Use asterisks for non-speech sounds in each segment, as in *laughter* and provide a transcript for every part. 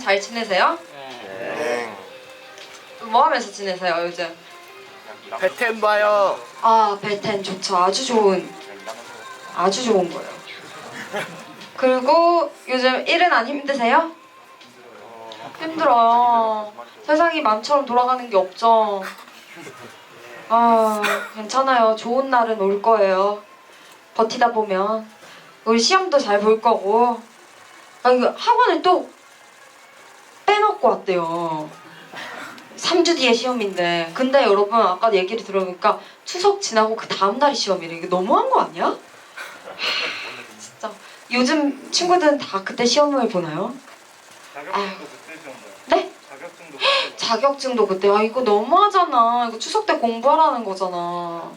잘 지내세요? 네. 뭐 하면서 지내세요 요즘? 배템 봐요. 아 벨텐 좋죠. 아주 좋은 아주 좋은 거예요. 그리고 요즘 일은 안 힘드세요? 힘들어요. 세상이 맘처럼 돌아가는 게 없죠. 아 괜찮아요. 좋은 날은 올 거예요. 버티다 보면 우리 시험도 잘 볼 거고. 아 이거 학원을 또 빼먹고 왔대요. 3주 뒤에 시험인데 근데 여러분 아까 얘기를 들어보니까 추석 지나고 그 다음 날이 시험이래 이게 너무한 거 아니야? 하, 진짜 요즘 친구들은 다 그때 시험을 보나요? 자격증도 그때 시험 봐요. 네? 자격증도 그때 자격증도 그때 아 이거 너무하잖아 이거 추석 때 공부하라는 거잖아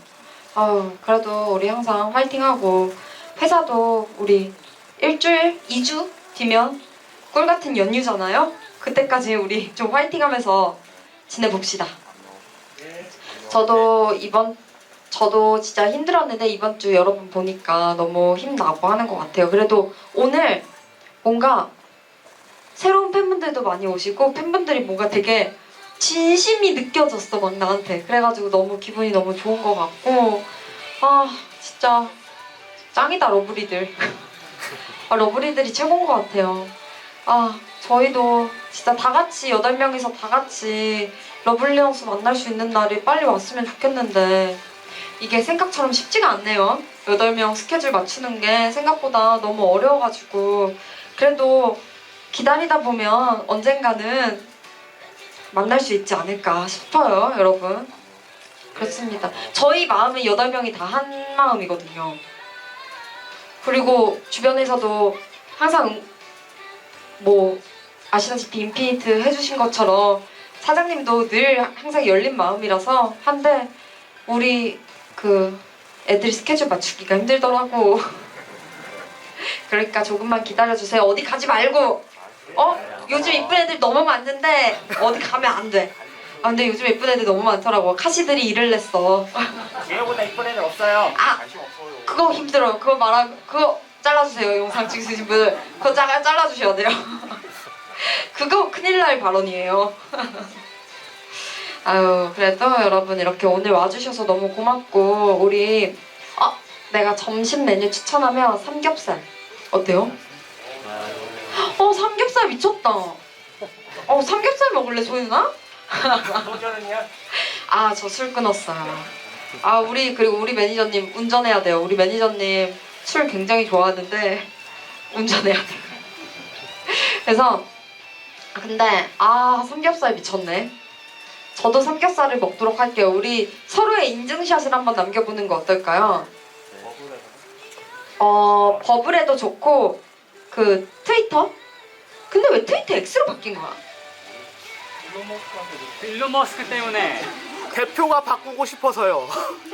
아유 그래도 우리 항상 화이팅하고 회사도 우리 일주일, 이주 뒤면 꿀 같은 연휴잖아요 그때까지 우리 좀 화이팅하면서 지내봅시다. 저도 이번 저도 진짜 힘들었는데 이번 주 여러분 보니까 너무 힘나고 하는 것 같아요. 그래도 오늘 뭔가 새로운 팬분들도 많이 오시고 팬분들이 뭔가 되게 진심이 느껴졌어 막 나한테. 그래가지고 너무 기분이 너무 좋은 것 같고 아 진짜 짱이다 러브리들. *laughs* 아 러브리들이 최고인 것 같아요. 아 저희도 진짜 다 같이 여덟 명이서 다 같이 러블리언스 만날 수 있는 날이 빨리 왔으면 좋겠는데 이게 생각처럼 쉽지가 않네요 여덟 명 스케줄 맞추는 게 생각보다 너무 어려워가지고 그래도 기다리다 보면 언젠가는 만날 수 있지 않을까 싶어요, 여러분. 그렇습니다. 저희 마음은 여덟 명이 다 한 마음이거든요. 그리고 주변에서도 항상 뭐 아시다시피 인피니트 해주신 것처럼 사장님도 늘 항상 열린 마음이라서 한데 우리 그 애들이 스케줄 맞추기가 힘들더라고. *laughs* 그러니까 조금만 기다려주세요. 어디 가지 말고. 어? 요즘 이쁜 애들 너무 많은데 어디 가면 안 돼. 아 근데 요즘 예쁜 애들 너무 많더라고. 카시들이 일을 냈어. 얘보다 이쁜 애들 없어요. 아 그거 힘들어요. 그거 말하 그거 잘라주세요. 영상 찍으신 분들 그거 잘 잘라주셔야 돼요. *laughs* 그거 큰일 날 발언이에요. *laughs* 아유 그래도 여러분 이렇게 오늘 와주셔서 너무 고맙고 우리 어 내가 점심 메뉴 추천하면 삼겹살 어때요? 어 삼겹살 미쳤다. 어 삼겹살 먹을래 소윤아? *laughs* 아저 술 끊었어요. 아 우리 그리고 우리 매니저님 운전해야 돼요. 우리 매니저님 술 굉장히 좋아하는데 *laughs* 운전해야 돼요. 그래서 아, 근데 아 삼겹살 미쳤네. 저도 삼겹살을 먹도록 할게요. 우리 서로의 인증샷을 한번 남겨보는 거 어떨까요? 어 버블에도 좋고 그 트위터? 근데 왜 트위터 X로 바뀐 거야? 일론 머스크 때문에 대표가 바꾸고 싶어서요.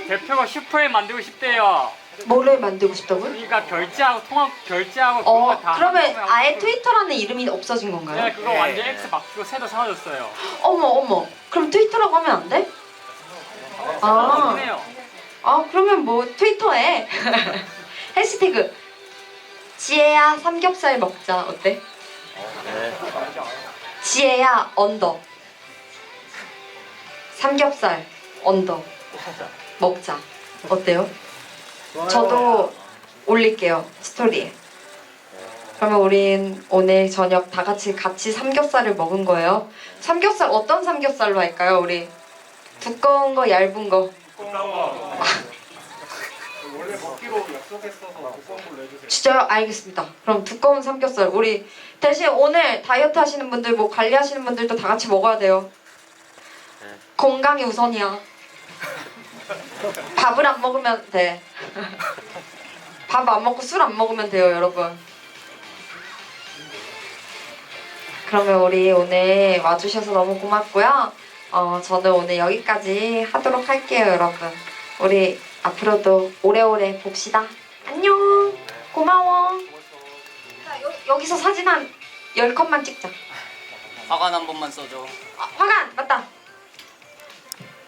대표가 슈퍼에 만들고 싶대요. 뭐를 만들고 싶다고요? 그러니까 결제하고 통합 결제하고 어 그거 다 그러면 아예. 트위터라는 이름이 없어진 건가요? 네 그거 네. 완전 X 바뀌고 새로 사라졌어요. 어머 어머 그럼 트위터라고 하면 안 돼? 아, 그래요. 아 그러면 뭐 트위터에 *laughs* 해시태그 지혜야 삼겹살 먹자 어때? 지혜야 언더 삼겹살 언더 먹자 어때요? 저도 올릴게요 스토리에 그러면 우린 오늘 저녁 다 같이 같이 삼겹살을 먹은 거예요 삼겹살 어떤 삼겹살로 할까요 우리? 두꺼운 거 얇은 거 원래 먹기로 약속했어서 두꺼운 걸로 해주세요. 진짜요? 알겠습니다. 그럼 두꺼운 삼겹살 우리 대신 오늘 다이어트 하시는 분들 뭐 관리하시는 분들도 다 같이 먹어야 돼요. 건강이 우선이야. 밥을 안 먹으면 돼. 밥 안 먹고 술 안 먹으면 돼요, 여러분. 그러면 우리 오늘 와주셔서 너무 고맙고요. 어, 저는 오늘 여기까지 하도록 할게요, 여러분. 우리 앞으로도 오래오래 봅시다. 안녕. 고마워. 자, 여, 여기서 사진 한 10컷만 찍자. 화관 한 번만 써줘. 아, 화관 맞다.